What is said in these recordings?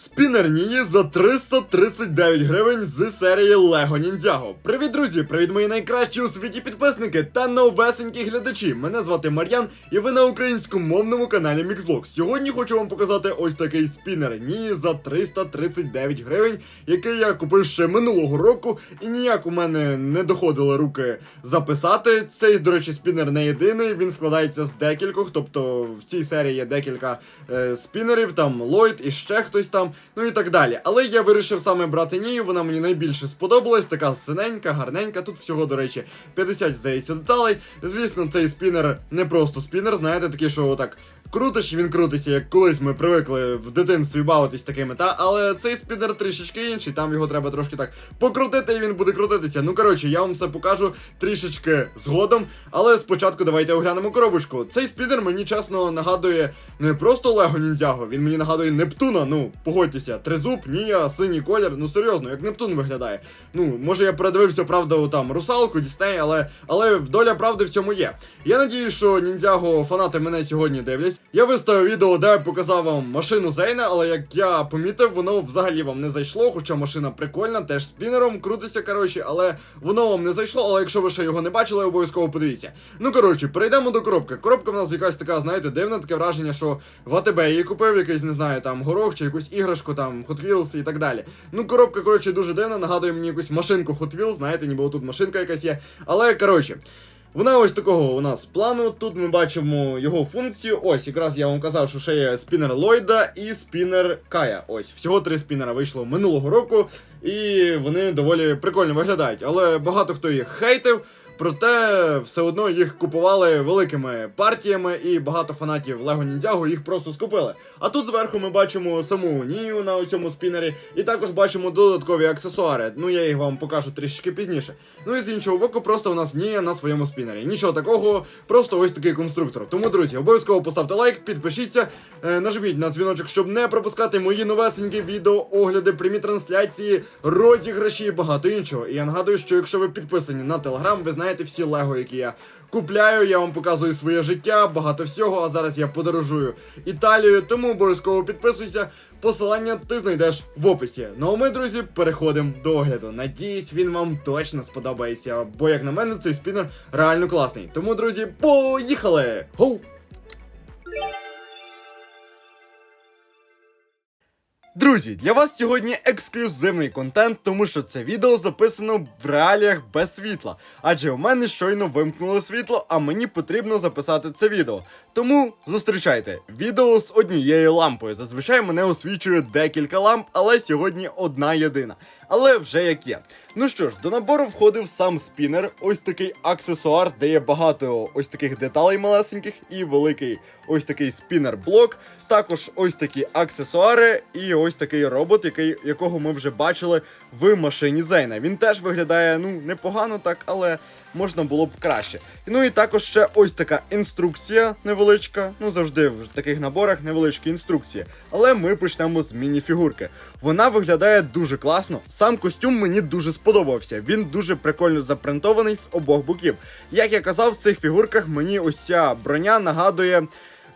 Спінер Нії за 339 гривень з серії Lego Ninjago. Привіт, друзі! Привіт, мої найкращі у світі підписники та новесенькі глядачі. Мене звати Мар'ян, і ви на українськомовному каналі Mixblog. Сьогодні хочу вам показати ось такий спінер Нії за 339 гривень, який я купив ще минулого року, і ніяк у мене не доходили руки записати. Цей, до речі, спінер не єдиний. Він складається з декількох, тобто в цій серії є декілька е, спінерів, там Ллойд і ще хтось там, ну і так далі. Але я вирішив саме брати Нію, вона мені найбільше сподобалась, така синенька, гарненька. Тут всього, до речі, 50, здається, деталей. Звісно, цей спінер не просто спінер, знаєте, такий, що отак. Крутиш, він крутиться, як колись ми привикли в дитинстві бавитись такими, та але цей спінер трішечки інший, там його треба трошки так покрутити, і він буде крутитися. Ну коротше, я вам все покажу трішечки згодом. Але спочатку давайте оглянемо коробочку. Цей спінер мені чесно нагадує не просто Лего Ніндзяго, він мені нагадує Нептуна. Ну, погодьтеся, тризуб, Нія, синій колір. Ну серйозно, як Нептун виглядає. Ну, може я передивився, правда, там русалку, Дісней, але але доля правди в цьому є. Я надію, що ніндзяго фанати мене сьогодні дивлять. Я виставив відео, де я показав вам машину Зейна, але як я помітив, воно взагалі вам не зайшло. Хоча машина прикольна, теж спінером крутиться, коротше, але воно вам не зайшло. Але якщо ви ще його не бачили, обов'язково подивіться. Ну коротше, перейдемо до коробки. Коробка в нас якась така, знаєте, дивна, таке враження, що в АТБ її купив якийсь, не знаю, там горох чи якусь іграшку, там Hot Wheels і так далі. Ну, коробка, коротше, дуже дивна, нагадує мені якусь машинку Hot Wheels, знаєте, ніби тут машинка якась є. Але коротше. Вона ось такого у нас плану. Тут ми бачимо його функцію. Ось, якраз я вам казав, що ще є спінер Ллойда і спінер Кая. Ось, всього три спінера вийшло минулого року, і вони доволі прикольно виглядають. Але багато хто їх хейтив. Проте все одно їх купували великими партіями, і багато фанатів Лего Ніндзяго їх просто скупили. А тут зверху ми бачимо саму Нію на цьому спінері, і також бачимо додаткові аксесуари. Ну я їх вам покажу трішки пізніше. Ну і з іншого боку, просто у нас Нія на своєму спінері. Нічого такого, просто ось такий конструктор. Тому, друзі, обов'язково поставте лайк, підпишіться, е, нажміть на дзвіночок, щоб не пропускати мої новесенькі відео, огляди, прямі трансляції, розіграші і багато іншого. І я нагадую, що якщо ви підписані на телеграм, ви знаєте всі лего, які я купляю. Я вам показую своє життя, багато всього. А зараз я подорожую Італією, тому обов'язково підписуйся. Посилання ти знайдеш в описі. Ну а ми, друзі, переходимо до огляду. Надіюсь, він вам точно сподобається, бо, як на мене, цей спінер реально класний. Тому, друзі, поїхали! Гоу! Друзі, для вас сьогодні ексклюзивний контент, тому що це відео записано в реаліях без світла. Адже у мене щойно вимкнуло світло, а мені потрібно записати це відео. Тому зустрічайте відео з однією лампою. Зазвичай мене освічує декілька ламп, але сьогодні одна єдина. Але вже як є. Ну що ж, до набору входив сам спінер, ось такий аксесуар, де є багато ось таких деталей малесеньких, і великий ось такий спінер-блок. Також ось такі аксесуари, і ось такий робот, який, якого ми вже бачили в машині Зейна. Він теж виглядає ну непогано так, але можна було б краще. Ну і також ще ось така інструкція невеличка. Ну завжди в таких наборах невеличкі інструкції. Але ми почнемо з мініфігурки. Вона виглядає дуже класно. Сам костюм мені дуже сподобався. Він дуже прикольно запринтований з обох боків. Як я казав, в цих фігурках мені ось ця броня нагадує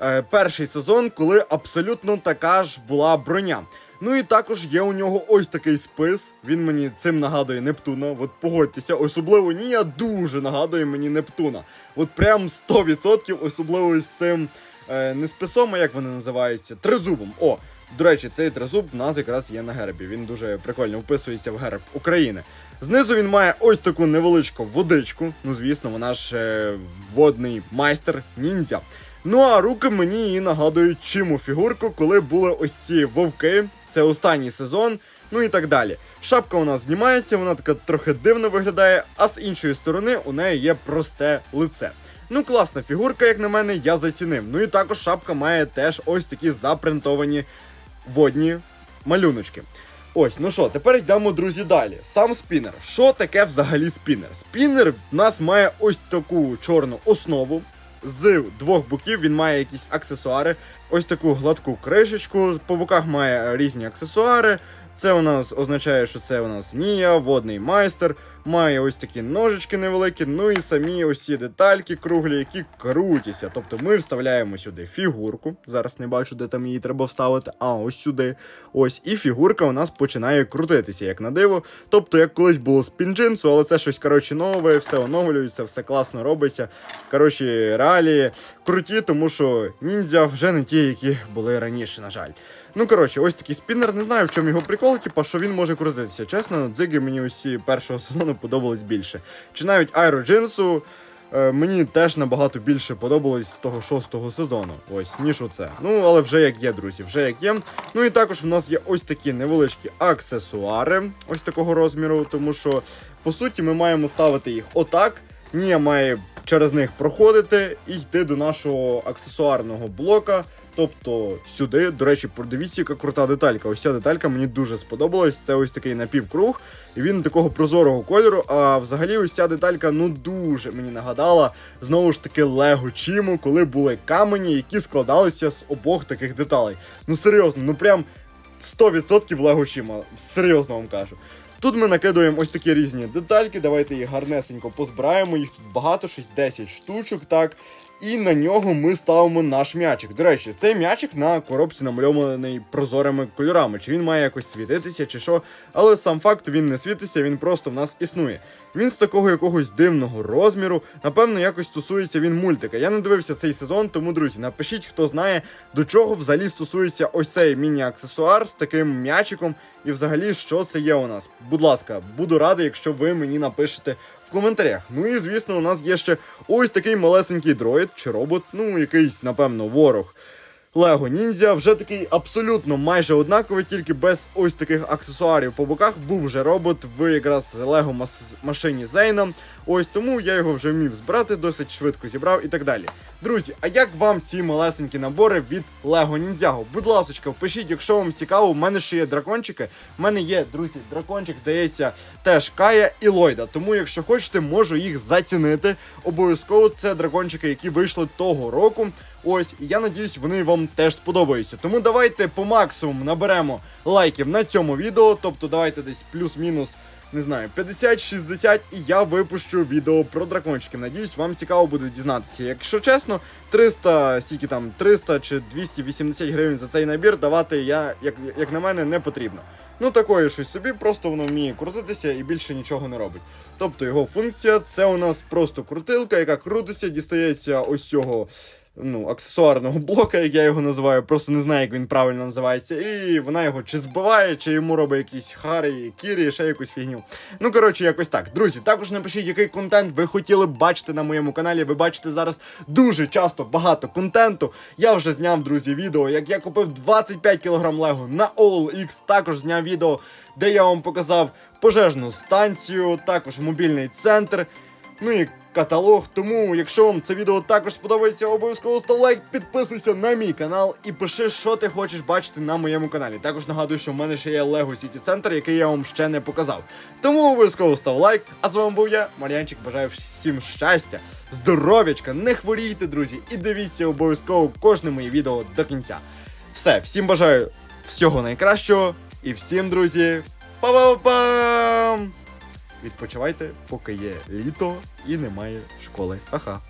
е, перший сезон, коли абсолютно така ж була броня. Ну і також є у нього ось такий спис. Він мені цим нагадує Нептуна. От погодьтеся, особливо Нія дуже нагадує мені Нептуна. От прям 100%, особливо з цим е, не списом, а як вони називаються, тризубом. О, до речі, цей тризуб в нас якраз є на гербі. Він дуже прикольно вписується в герб України. Знизу він має ось таку невеличку водичку. Ну, звісно, вона ж е, водний майстер ніндзя. Ну а руки мені її нагадують чиму фігурку, коли були ось ці вовки. Це останній сезон, ну і так далі. Шапка у нас знімається, вона така трохи дивно виглядає, а з іншої сторони у неї є просте лице. Ну, класна фігурка, як на мене, я зацінив. Ну і також шапка має теж ось такі запринтовані водні малюночки. Ось, ну що, тепер йдемо, друзі, далі. Сам спінер. Що таке взагалі спінер? Спінер в нас має ось таку чорну основу. З двох боків він має якісь аксесуари. ось таку гладку кришечку. По боках має різні аксесуари. Це у нас означає, що це у нас Нія, водний майстер. Має ось такі ножички невеликі, ну і самі ось ці детальки круглі, які крутяться. Тобто ми вставляємо сюди фігурку. Зараз не бачу, де там її треба вставити. А ось сюди. Ось. І фігурка у нас починає крутитися, як на диво. Тобто, як колись було з пінджинсу, але це щось коротше нове, все оновлюється, все класно робиться. Коротше, реалії круті, тому що ніндзя вже не ті, які були раніше, на жаль. Ну, коротше, ось такий спіннер, не знаю, в чому його прикол, типа, що він може крутитися. Чесно, дзиги мені усі першого сезону подобались більше. Чи навіть аероджинсу е, мені теж набагато більше подобалось з того шостого сезону. Ось, ніж оце. Ну, але вже як є, друзі, вже як є. Ну і також в нас є ось такі невеличкі аксесуари, ось такого розміру, тому що, по суті, ми маємо ставити їх отак. Нія має через них проходити і йти до нашого аксесуарного блока. Тобто сюди, до речі, подивіться, яка крута деталька. Ось ця деталька мені дуже сподобалась. Це ось такий напівкруг, і він такого прозорого кольору. А взагалі, ось ця деталька ну дуже мені нагадала знову ж таки Лего Чіму, коли були камені, які складалися з обох таких деталей. Ну серйозно, ну прям 100% Лего Чіма. Серйозно вам кажу. Тут ми накидуємо ось такі різні детальки. Давайте їх гарнесенько позбираємо. Їх тут багато, щось 10 штучок, так. І на нього ми ставимо наш м'ячик. До речі, цей м'ячик на коробці намальований прозорими кольорами. Чи він має якось світитися, чи що. Але сам факт він не світиться, він просто в нас існує. Він з такого якогось дивного розміру. Напевно, якось стосується він мультика. Я не дивився цей сезон, тому, друзі, напишіть, хто знає, до чого взагалі стосується ось цей міні-аксесуар з таким м'ячиком. І взагалі, що це є у нас. Будь ласка, буду радий, якщо ви мені напишете в коментарях. Ну і звісно, у нас є ще ось такий малесенький дроїд чи робот, ну якийсь, напевно, ворог. Лего Ніндзя вже такий абсолютно майже однаковий, тільки без ось таких аксесуарів по боках. Був вже робот в якраз Лего машині Зейна. Ось тому я його вже вмів збирати, досить швидко зібрав і так далі. Друзі, а як вам ці малесенькі набори від Lego Ninjago? Будь ласка, пишіть, якщо вам цікаво, у мене ще є дракончики. У мене є, друзі, дракончик, здається, теж Кая і Ллойда. Тому, якщо хочете, можу їх зацінити. Обов'язково це дракончики, які вийшли того року. Ось, і я надіюсь, вони вам теж сподобаються. Тому давайте по максимуму наберемо лайків на цьому відео. Тобто давайте десь плюс-мінус, не знаю, 50-60, і я випущу відео про дракончиків. Надіюсь, вам цікаво буде дізнатися. Якщо чесно, 300, стільки там 300 чи 280 гривень за цей набір давати я, як, як на мене, не потрібно. Ну, такое щось собі, просто воно вміє крутитися і більше нічого не робить. Тобто його функція це у нас просто крутилка, яка крутиться, дістається ось цього ну, аксесуарного блока, як я його називаю, просто не знаю, як він правильно називається. І вона його чи збиває, чи йому робить якісь харі, кірі, ще якусь фігню. Ну, коротше, якось так. Друзі, також напишіть, який контент ви хотіли б бачити на моєму каналі. Ви бачите зараз дуже часто багато контенту. Я вже зняв, друзі, відео, як я купив 25 кг Лего на OLX. Також зняв відео, де я вам показав пожежну станцію, також мобільний центр. Ну і каталог. Тому, якщо вам це відео також сподобається, обов'язково став лайк, підписуйся на мій канал і пиши, що ти хочеш бачити на моєму каналі. Також нагадую, що в мене ще є Lego City Center, який я вам ще не показав. Тому обов'язково став лайк. А з вами був я, Мар'янчик. Бажаю всім щастя, здоров'ячка, не хворійте, друзі, і дивіться обов'язково кожне моє відео до кінця. Все, всім бажаю всього найкращого і всім, друзі, па-па-пам! Відпочивайте, поки є літо і немає школи. Ха-ха.